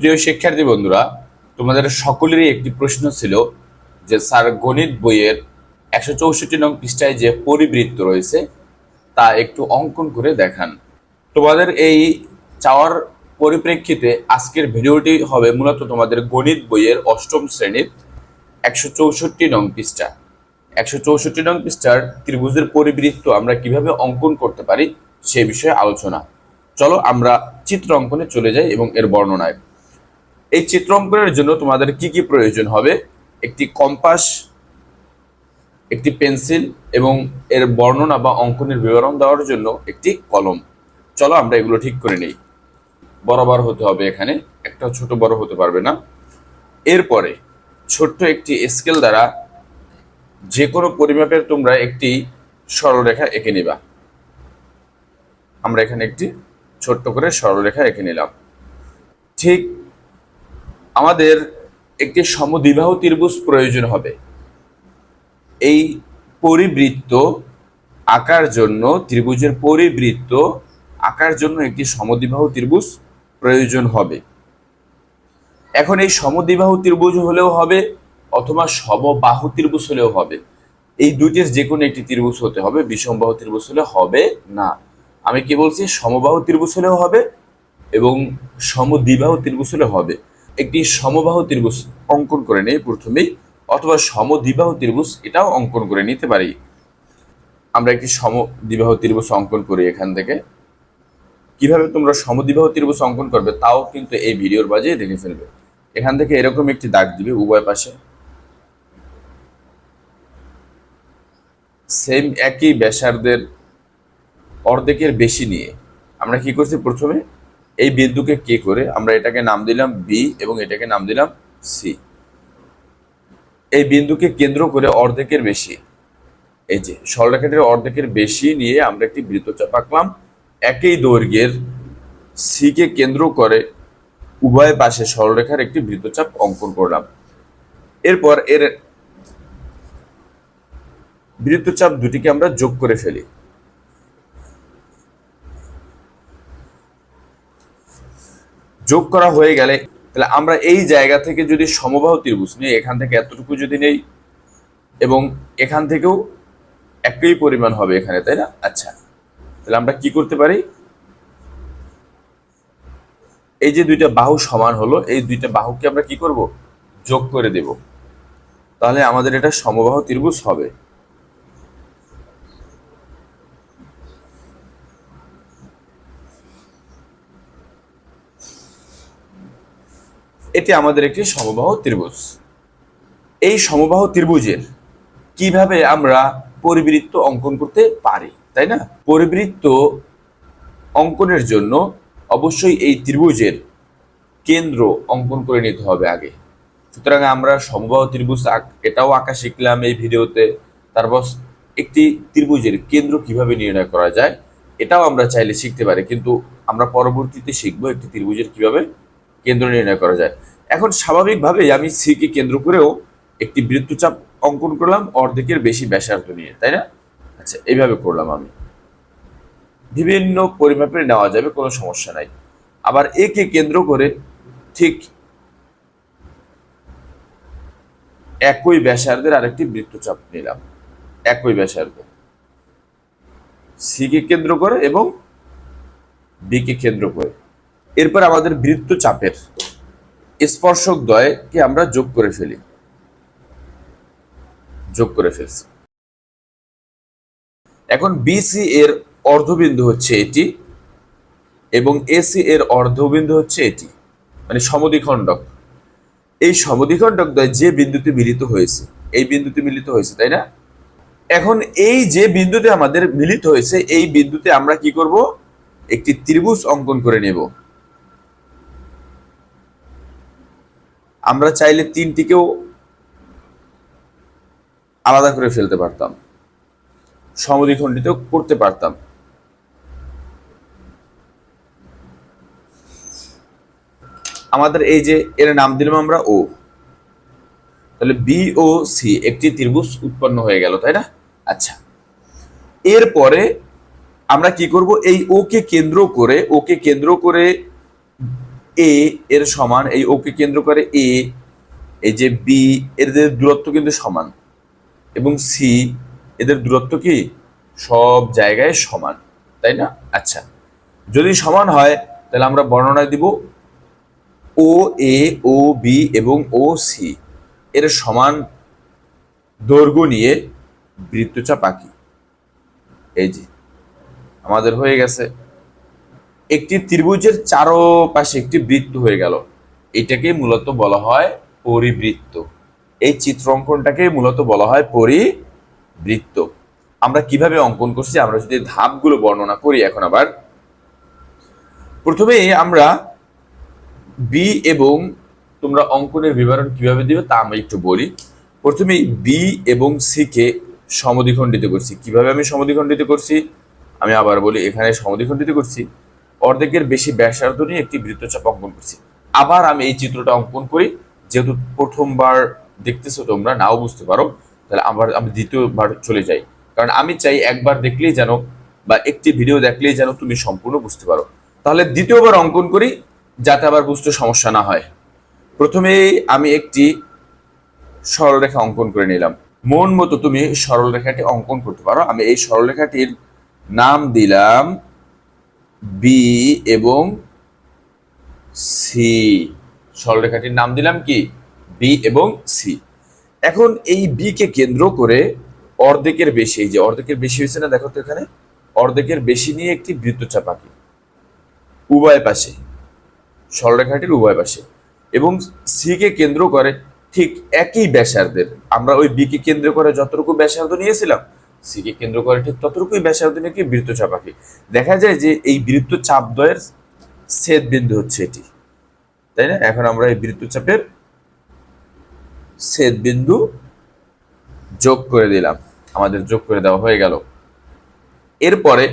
প্রিয় শিক্ষার্থী বন্ধুরা, তোমাদের সকলেরই একটি প্রশ্ন ছিল যে, স্যার, গণিত বইয়ের একশো চৌষট্টি নং পৃষ্ঠায় যে পরিবৃত্ত রয়েছে, তা একটু অঙ্কন করে দেখান। তোমাদের এই চাওয়ার পরিপ্রেক্ষিতে আজকের ভিডিওটি হবে মূলত তোমাদের গণিত বইয়ের অষ্টম শ্রেণির একশো চৌষট্টি নং পৃষ্ঠা। একশো চৌষট্টি নং পৃষ্ঠার ত্রিভুজের পরিবৃত্ত আমরা কীভাবে অঙ্কন করতে পারি, সে বিষয়ে আলোচনা। চলো আমরা চিত্র অঙ্কনে চলে যাই এবং এর বর্ণনায়। এই চিত্র অঙ্কনের জন্য তোমাদের কি কি প্রয়োজন হবে? একটি কম্পাস, একটি পেন্সিল এবং এর বর্ণনা বা অঙ্কনের বিবরণ দেওয়ার জন্য একটি কলম। চলো আমরা এগুলো ঠিক করে নিই। বরাবর হতে হবে এখানে। একটা ছোট বড় হতে পারবে না। এরপরে ছোট্ট একটি স্কেল দ্বারা যে কোনো পরিমাপের তোমরা একটি সরলরেখা এঁকে নিবা। আমরা এখানে একটি ছোট্ট করে সরলরেখা এঁকে নিলাম। ঠিক আমাদের একটি সমদ্বিবাহু ত্রিভুজ প্রয়োজন হবে। এই পরিবৃত্ত আঁকার জন্য, ত্রিভুজের পরিবৃত্ত আঁকার জন্য একটি সমদ্বিবাহু ত্রিভুজ প্রয়োজন হবে। এখন এই সমদ্বিবাহু ত্রিভুজ হলেও হবে অথবা সমবাহু ত্রিভুজ হলেও হবে। এই দুইটির যে কোনো একটি ত্রিভুজ হতে হবে, বিষমবাহু ত্রিভুজ হলে হবে না। আমি কি বলছি? সমবাহু ত্রিভুজ হলেও হবে এবং সমদ্বিবাহু ত্রিভুজ হলে হবে। একটি সমবাহু ত্রিভুজ অঙ্কন করে নেই প্রথমেই, অথবা সমদ্বিবাহু ত্রিভুজ এটাও অঙ্কন করে নিতে পারি। আমরা একটি সমদ্বিবাহু ত্রিভুজ অঙ্কন করি এখান থেকে। কীভাবে তোমরা সমদ্বিবাহু ত্রিভুজ অঙ্কন করবে তাও কিন্তু এই ভিডিওর বাজে দেখে ফেলবে। এখান থেকে এরকম একটি দাগ দিবে উভয় পাশে। সেম একই ব্যাসার্ধের অর্ধেকের বেশি নিয়ে আমরা কি করছি প্রথমে? এই বিন্দুকে কে করে? আমরা এটাকে নাম দিলাম বি এবং এটাকে নাম দিলাম সি এই বিন্দুকে কেন্দ্র করে অর্ধেকের বেশি, এই যে সরলরেখাটির অর্ধেকের বেশি নিয়ে আমরা একটি বৃত্তচাপ আঁকলাম একই দৈর্ঘ্যের সিকে কেন্দ্র করে উভয় পাশে সরলরেখার একটি বৃত্তচাপ অঙ্কন করলাম। এরপর এর বৃত্তচাপ দুটিকে আমরা যোগ করে ফেলি। যোগ করা হয়ে গেলে, তাহলে আমরা এই জায়গা থেকে যদি সমবাহু ত্রিভুজ নিই, এখান থেকে এতটুকু যদি নেই, এবং এখান থেকেও একই পরিমাণ হবে এখানে, তাই না? আচ্ছা তাহলে আমরা কি করতে পারি? এই যে দুইটা বাহু সমান হলো, এই দুইটা বাহুকে আমরা কি করব? যোগ করে দেব। তাহলে আমাদের এটা সমবাহু ত্রিভুজ হবে। এটি আমাদের একটি সমবাহ ত্রিভুজ। এই সমবাহ ত্রিভুজের কীভাবে আমরা পরিবৃত্ত অঙ্কন করতে পারি, তাই না? পরিবৃত্ত অঙ্কনের জন্য অবশ্যই এই ত্রিভুজের কেন্দ্র অঙ্কন করে নিতে হবে আগে। সুতরাং আমরা সমবাহু ত্রিভুজ এটাও আঁকা শিখলাম এই ভিডিওতে। তারপর একটি ত্রিভুজের কেন্দ্র কীভাবে নির্ণয় করা যায়, এটাও আমরা চাইলে শিখতে পারি। কিন্তু আমরা পরবর্তীতে শিখব একটি ত্রিভুজের কীভাবে কেন্দ্র নির্ণয় করা যায়। এখন স্বাভাবিকভাবে আমি সিকে কেন্দ্র করেও একটি বৃত্তচাপ অঙ্কন করলাম, অর্ধেকের বেশি ব্যাসার্ধ নিয়ে, তাই না? আচ্ছা এইভাবে করলাম আমি। বিভিন্ন পরিমাপে নেওয়া যাবে, কোনো সমস্যা নাই। আবার একে কেন্দ্র করে ঠিক একই ব্যাসার্ধের আরেকটি বৃত্তচাপ নিলাম। একই ব্যাসার্ধ। সিকে কেন্দ্র করে এবং বিকে কেন্দ্র করে। এরপর আমাদের বৃত্তচাপের স্পর্শক দ্বয়কে আমরা যোগ করে ফেলি। যোগ করে ফেলছি। এখন বিসি এর অর্ধবিন্দু হচ্ছে এটি এবং এসি এর অর্ধবিন্দু হচ্ছে এটি মানে সমদ্বিখণ্ডক। এই সমদ্বিখণ্ডক দ্বয় যে বিন্দুতে মিলিত হয়েছে, এই বিন্দুতে মিলিত হয়েছে, তাই না? এখন এই যে বিন্দুতে আমাদের মিলিত হয়েছে, এই বিন্দুতে আমরা কি করব? একটি ত্রিভুজ অঙ্কন করে নেব। আমরা চাইলে তিনটিকেও আলাদা করে ফেলতে পারতাম। সমদ্বিখণ্ডিত করতে পারতাম। আমাদের এই যে এর নাম দিলাম আমরা ও। তাহলে বি ও সি একটি ত্রিভুজ উৎপন্ন হয়ে গেল, তাই না? আচ্ছা। এরপরে আমরা কি করব? এই ওকে কেন্দ্র করে ওকে কেন্দ্র করে এ এর সমান, এই ওকে কেন্দ্র করে এ এই যে বি এদের দূরত্ব কিন্তু সমান। এবং সি এদের দূরত্ব কি? সব জায়গায় সমান, তাই না? আচ্ছা যদি সমান হয়, তাহলে আমরা বর্ণনায় দিব ও এ ও বি এবং ও সি এর সমান দৈর্ঘ্য নিয়ে বৃত্তচাপ আঁকি। এই যে, আমাদের হয়ে গেছে। একটি ত্রিভুজের চারপাশে একটি বৃত্ত হয়ে গেল। এটাকে মূলত বলা হয় পরিবৃত্ত। এই চিত্র অঙ্কনটাকে মূলত বলা হয় পরিবৃত্ত। আমরা কীভাবে অঙ্কন করছি, আমরা যদি ধাপগুলো বর্ণনা করি এখন আবার। প্রথমে আমরা বি এবং তোমরা অঙ্কনের বিবরণ কীভাবে দিবে তা আমি একটু বলি। প্রথমে বি এবং সি কে সমদ্বিখণ্ডিত করছি। কীভাবে আমি সমদ্বিখণ্ডিত করছি? আমি আবার বলি, এখানে সমদ্বিখণ্ডিত করছি। অর্ধেকের বেশি ব্যাসার্ধ নিয়ে একটি বৃত্তচাপ অঙ্কন করছি। আবার আমি এই চিত্রটা অঙ্কন করি। যেহেতু প্রথমবার দেখতেছো তোমরা, নাও বুঝতে পারো। তাহলে আবার আমি দ্বিতীয়বার চলে যাই। কারণ আমি চাই একবার দেখলেই যেন বা একটি ভিডিও দেখলেই যেন তুমি সম্পূর্ণ বুঝতে পারো। তাহলে দ্বিতীয়বার অঙ্কন করি, যাতে আবার বুঝতে সমস্যা না হয়। প্রথমে আমি একটি সরলরেখা অঙ্কন করে নিলাম। মন মতো তুমি সরলরেখাটি অঙ্কন করতে পারো। আমি এই সরলরেখাটির নাম দিলাম বি এবং সি সরলরেখাটির নাম দিলাম কি? বি এবং সি এখন এই বি কে কেন্দ্র করে অর্ধেকের বেশি, এই যে অর্ধেকের বেশি হয়েছে না, দেখো তো এখানে, অর্ধেকের বেশি নিয়ে একটি বৃত্তচাপ আঁকি। উভয় পাশে, সরলরেখাটির উভয় পাশে। এবং সি কে কেন্দ্র করে ঠিক একই ব্যাসার্ধের, আমরা ওই বি কে কেন্দ্র করে যতটুকু ব্যাসার্ধ নিয়েছিলাম সি কে কেন্দ্র করে, ঠিক ততটুকুই ব্যাসার্ধ নিয়ে কি বৃত্তচাপ আঁকি দেখা যায় যে এই বৃত্তচাপ দ্বয়ের ছেদ বিন্দু হচ্ছে এটি। তাই না? এখন আমরা এই বৃত্তচাপের ছেদ বিন্দু যোগ করে দিলাম। আমাদের যোগ করে দেওয়া হয়ে গেল। এরপরে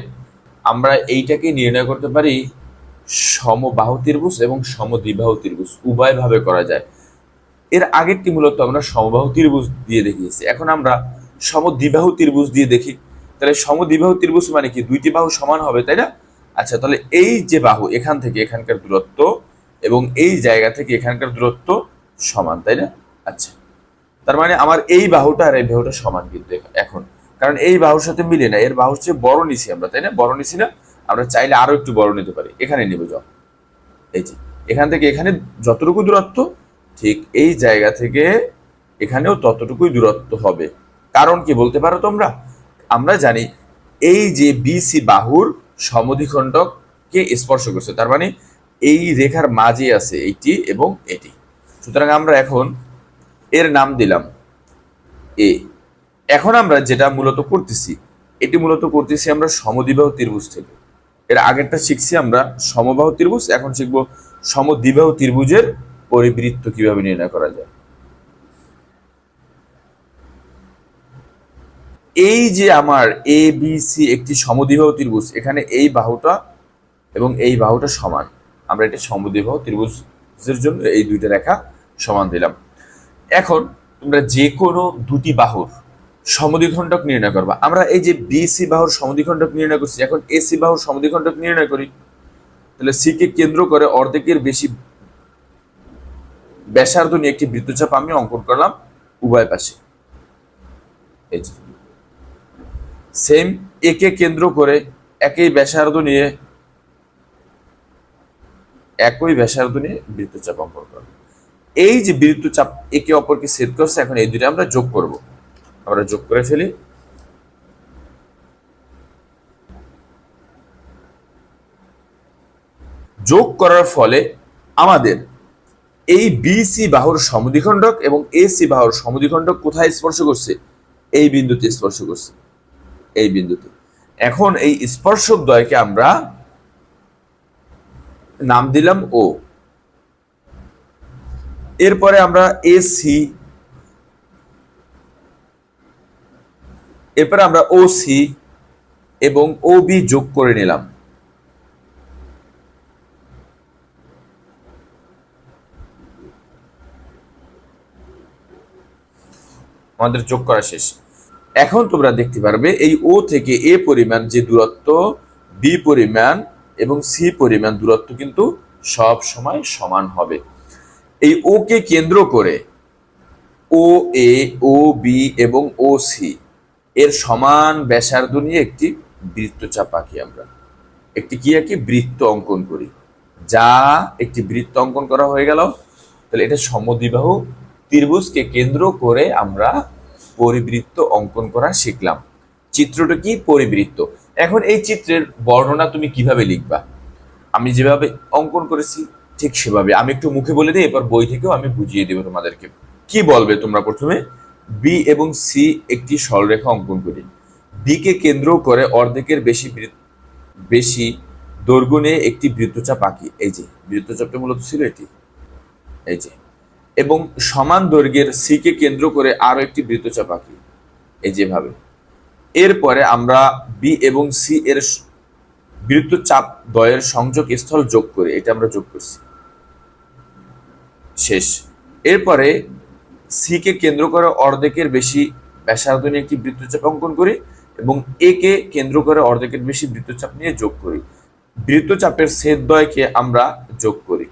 আমরা এইটাকে নির্ণয় করতে পারি সমবাহু ত্রিভুজ এবং সমদ্বিবাহু ত্রিভুজ। উভয়ভাবে করা যায়। এর আগেরটি মূলত আমরা সমবাহু ত্রিভুজ দিয়ে দেখিয়েছি। এখন আমরা সমদ্বিবাহু ত্রিভুজ দিয়ে দেখি। তাহলে সমদ্বিবাহু ত্রিভুজ মানে কি? দুইটি বাহু সমান হবে, তাই না? আচ্ছা তাহলে এই যে বাহু এখান থেকে এখানকার দূরত্ব এবং এই জায়গা থেকে এখানকার দূরত্ব সমান, তাই না? আচ্ছা তার মানে আমার এই বাহুটা আর এই বাহুটা সমান কিন্তু এখন। কারণ এই বাহুর সাথে মিলে না, এর বাহু হচ্ছে বড় নিছি আমরা, তাই না? বড় নিছি না, আমরা চাইলে আরও একটু বড় নিতে পারি। এখানে নেব, যাও। এই যে, এখান থেকে এখানে যতটুকু দূরত্ব, ঠিক এই জায়গা থেকে এখানেও ততটুকুই দূরত্ব হবে। কারণ কি বলতে পারো তোমরা? আমরা জানি এই যে বিসি বাহুর সমদ্বিখণ্ডককে স্পর্শ করছে, তার মানে এই রেখার মাঝে আছে এইটি এবং এটি। সুতরাং আমরা এখন এর নাম দিলাম এ এখন আমরা যেটা মূলত করতেছি, এটি মূলত করতেছি আমরা সমদিবাহ ত্রিভুজ থেকে। এর আগেরটা শিখছি আমরা সমবাহ ত্রিভুজ, এখন শিখব সমদ্বিবাহু ত্রিভুজের পরিবৃত্ত কীভাবে নির্ণয় করা যায়। এই যে আমার এ বি সি একটি সমদ্বিবাহু ত্রিভুজ, এখানে এই বাহুটা এবং এই বাহুটা সমান। আমরা এটা সমদ্বিবাহু ত্রিভুজের জন্য এই দুইটা রেখা সমান দিলাম। এখন তোমরা যে কোনো দুটি বাহুর সমদ্বিখণ্ডক নির্ণয় করবা। আমরা এই যে বিসি বাহুর সমদ্বিখণ্ডক নির্ণয় করছি, এখন এসি বাহুর সমদ্বিখণ্ডক নির্ণয় করি। তাহলে সি কে কেন্দ্র করে অর্ধেকের বেশি ব্যাসার্ধ নিয়ে একটি বৃত্তচাপ আমি অঙ্কন করলাম উভয় পাশে। এই যে। সেম একে কেন্দ্র করে একই ব্যাসার্ধ নিয়ে একই ব্যাসার্ধ নিয়ে বৃত্তচাপ অঙ্কন করলাম এই যে বৃত্তচাপ একে অপরকে ছেদ করছে, এখন এই দুটো আমরা যোগ করব। আমরা যোগ করে ফেলি। যোগ করার ফলে আমাদের এই বিসি বাহুর সমদ্বিখণ্ডক এবং এসি বাহুর সমদ্বিখণ্ডক কোথায় স্পর্শ করছে? এই বিন্দুতে স্পর্শ করছে। এই বিন্দুতে। এখন এই স্পর্শক দ্বয়কে আমরা নাম দিলাম ও এরপরে আমরা এসি এরপরে আমরা ও সি এবং ও বি যোগ করে নিলাম। আমাদের যোগ করা শেষ। এখন তোমরা দেখতে পারবে এই ও থেকে এ পরিমাণ যে দূরত্ব, বি পরিমাণ এবং সি পরিমাণ দূরত্ব কিন্তু সব সময় সমান হবে। এই ও কে কেন্দ্র করে ও, এ, ও, বি এবং ও, সি এর সমান ব্যাসার্ধ নিয়ে একটি বৃত্তচাপ আঁকি আমরা। একটি কি আঁকি? বৃত্ত অঙ্কন করি। যা একটি বৃত্ত অঙ্কন করা হয়ে গেল, তাহলে এটা সমদ্বিবাহু ত্রিভুজকে কেন্দ্র করে আমরা পরিবৃত্ত অঙ্কন করা শিখলাম। চিত্রটা কি? পরিবৃত্ত। এখন এই চিত্রের বর্ণনা তুমি কীভাবে লিখবা? আমি যেভাবে অঙ্কন করেছি, ঠিক সেভাবে। আমি একটু মুখে বলে দিই এবার বই থেকেও আমি বুঝিয়ে দেবো তোমাদেরকে। কি বলবে তোমরা প্রথমে? বি এবং সি একটি সরলরেখা অঙ্কন করি। বি কে কেন্দ্র করে অর্ধেকের বেশি বেশি দৈর্ঘ্য নিয়ে একটি বৃত্তচাপ আঁকি। এই যে, বৃত্তচাপটা মূলত ছিল এটি। এই যে এবং সমান দৈর্ঘ্যের সিকে কেন্দ্র করে আরও একটি বৃত্তচাপ আঁকি, এই যেভাবে। এরপরে আমরা বি এবং সি এর বৃত্তচাপ দ্বয়ের সংযোগ স্থল যোগ করি, এটা আমরা যোগ করছি। শেষ। এরপরে সি কে কেন্দ্র করে অর্ধেকের বেশি ব্যাসার্ধ নিয়ে একটি বৃত্তচাপ অঙ্কন করি এবং এ কে কেন্দ্র করে অর্ধেকের বেশি বৃত্তচাপ নিয়ে যোগ করি। বৃত্তচাপের ছেদ দ্বয়কে আমরা যোগ করি।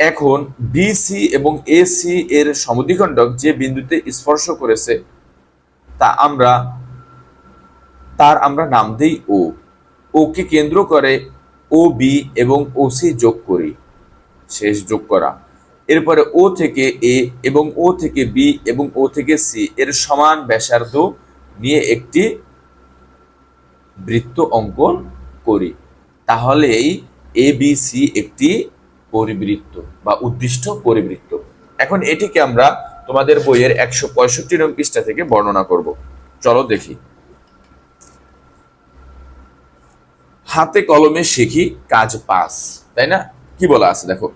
এখন বিসি এবং এসি এর সমদ্বিখণ্ডক যে বিন্দুতে স্পর্শ করেছে, তা আমরা, তার আমরা নাম দেই ও ওকে কেন্দ্র করে ও বি এবং ও সি যোগ করি। শেষ যোগ করা। এরপরে ও থেকে এ এবং ও থেকে বি এবং ও থেকে সি এর সমান ব্যাসার্ধ নিয়ে একটি বৃত্ত অঙ্কন করি। তাহলেই এ বি সি একটি পরিবৃত্ত বা উদ্দিষ্ট পরিবৃত্ত। এখন এটিকে আমরা তোমাদের বইয়ের একশো পঁয়ষট্টি নং পৃষ্ঠা থেকে বর্ণনা করব। চলো দেখি। হাতে কলমে শিখি কাজ পাস, তাই না? কি বলা আছে দেখো?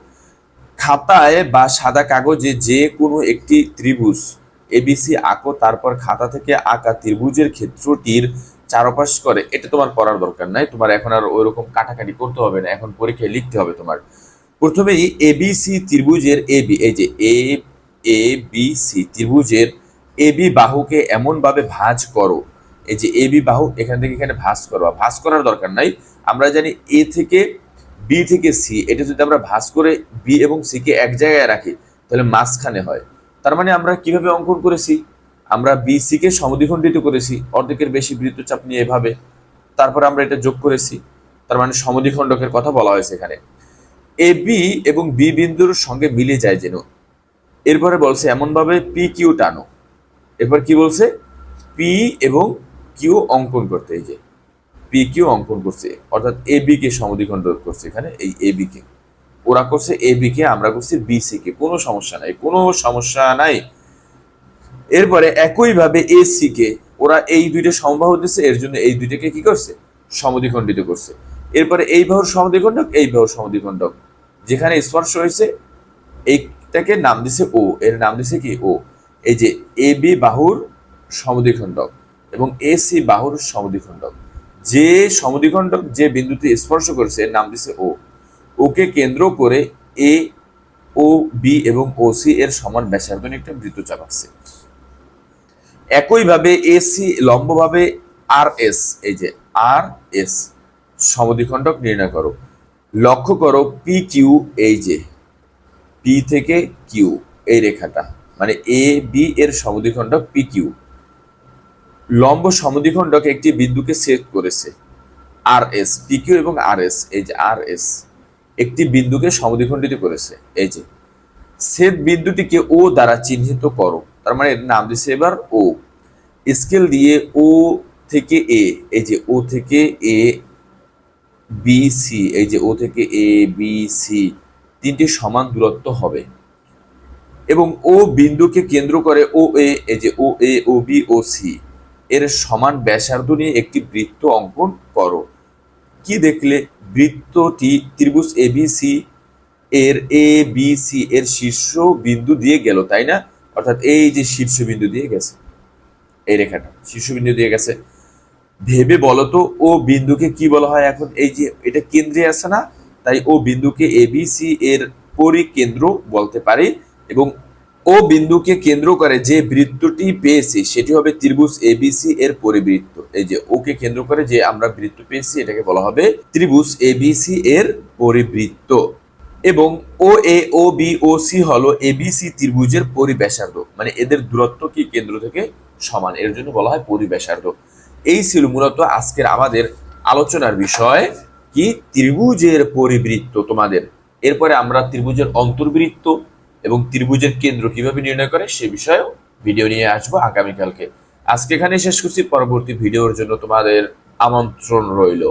খাতায় বা সাদা কাগজে যে কোনো একটি ত্রিভুজ এবিসি আঁকো, তারপর খাতা থেকে আঁকা ত্রিভুজের ক্ষেত্রটির চারপাশ করে। এটা তোমার পড়ার দরকার নাই, তোমার এখন আর ওইরকম কাটাকাটি করতে হবে না, এখন পরীক্ষায় লিখতে হবে তোমার। প্রথমেই এবিসি ত্রিভুজের এ বি এই যে এ এ বি সি ত্রিভুজের এ বি বাহুকে এমনভাবে ভাঁজ করো। এই যে এ বি বাহু, এখান থেকে এখানে ভাঁজ করো ভাঁজ করার দরকার নাই। আমরা জানি এ থেকে বি থেকে সি এটা যদি আমরা ভাঁজ করে বি এবং সি কে এক জায়গায় রাখি, তাহলে মাঝখানে হয়। তার মানে আমরা কীভাবে অঙ্কন করেছি? আমরা বি সি কে সমদ্বিখণ্ডিত করেছি, অর্ধেকের বেশি বৃত্তচাপ নিয়ে এভাবে। তারপর আমরা এটা যোগ করেছি। তার মানে সমদ্বিখণ্ডকের কথা বলা হয়েছে এখানে। এ, বি এবং বি বিন্দুর সঙ্গে মিলে যায় যেন। এরপরে বলছে, এমনভাবে পি, কিউ টানো। এরপর কি বলছে? পি এবং কিউ অঙ্কন করতে, এই যে পি, কিউ অঙ্কন করছে। অর্থাৎ এ, বি কে করছে এখানে, এই এ, বি কে। ওরা করছে এ, বি কে, আমরা করছি বি, সি কে। কোনো সমস্যা নাই, কোনো সমস্যা নাই। এরপরে একইভাবে এ, সি কে, ওরা এই দুইটা সমবাহু দিচ্ছে এর জন্য এই দুইটাকে কি করছে? সমদ্বিখণ্ডিত করছে। এরপরে এই বাহুর সমদ্বিখণ্ডক, এই বাহুর সমদ্বিখণ্ডক। যেখানে স্পর্শ হয়েছে, এইটাকে নাম দিছে ও। এর নাম দিছে কি? ও। এই যে এ বি বাহুর সমদ্বিখণ্ডক এবং এ সি বাহুর সমদ্বিখণ্ডক। যে সমদ্বিখণ্ডক যে বিন্দুতে স্পর্শ করেছে নাম দিছে ও। ওকে কেন্দ্র করে এ, ও, বি এবং ও সি এর সমান ব্যাসার্ধ নিয়ে একটা বৃত্তচাপ আছে একইভাবে এসি লম্বভাবে আর এস, এই যে আর এস। সমদ্বিখণ্ডক নির্ণয় করো। লক্ষ্য করো পি কিউ এই যে পি থেকে কিউ এই রেখাটা। মানে এ বি এর সমদ্বিখণ্ডক পি কিউ লম্ব সমদ্বিখণ্ডক একটি বিন্দুকে ছেদ করেছে। আর এস পি কিউ এবং আর এস এই যে আর এস একটি বিন্দুকে সমদ্বিখণ্ডিত করেছে, এই যে। ছেদ বিন্দুটিকে ও দ্বারা চিহ্নিত করো। তার মানে নাম দিছে এবার ও স্কেল দিয়ে ও থেকে এ এই যে ও থেকে এ বি সি এই যে ও থেকে এ বি সি তিনটি সমান দূরত্ব হবে। এবং ও বিন্দুকে কেন্দ্র করে ও এ এই যে ও A O B O C এর সমান ব্যাসার্ধ নিয়ে একটি বৃত্ত অঙ্কন করো। কি দেখলে? বৃত্তটি ত্রিভুজ এ বি সি এর এ বি সি এর শীর্ষ বিন্দু দিয়ে গেল, তাই না? অর্থাৎ এই যে শীর্ষ বিন্দু দিয়ে গেছে। এই রেখাটা শীর্ষবিন্দু দিয়ে গেছে। ভেবে বলো তো, ও বিন্দুকে কি বলা হয়? এখন এই যে এটা কেন্দ্রে আছে না, তাই ও বিন্দুকে এবিসি এর পরিকেন্দ্র বলতে পারি এবং ও বিন্দুকে কেন্দ্র করে যে বৃত্তটি পেয়েছি, সেটি হবে ত্রিভুজ এবিসি এর পরিবৃত্ত। এই যে ওকে কেন্দ্র করে যে আমরা বৃত্ত পেয়েছি, এটাকে বলা হবে ত্রিভুজ এবিসি এর পরিবৃত্ত। এবং O A O B O C হলো এবিসি ত্রিভুজের পরিব্যাসার্ধ। মানে এদের দূরত্ব কি কেন্দ্র থেকে সমান? এর জন্য বলা হয় পরিব্যাসার্ধ। এই ছিল মূলত আজকের আমাদের আলোচনার বিষয় কি ত্রিভুজের পরিবৃত্ত তোমাদের। এরপরে আমরা ত্রিভুজের অন্তর্বৃত্ত এবং ত্রিভুজের কেন্দ্র কীভাবে নির্ণয় করে সে বিষয়েও ভিডিও নিয়ে আসব আগামীকালকে। আজকে এখানে শেষ করছি, পরবর্তী ভিডিওর জন্য তোমাদের আমন্ত্রণ রইল।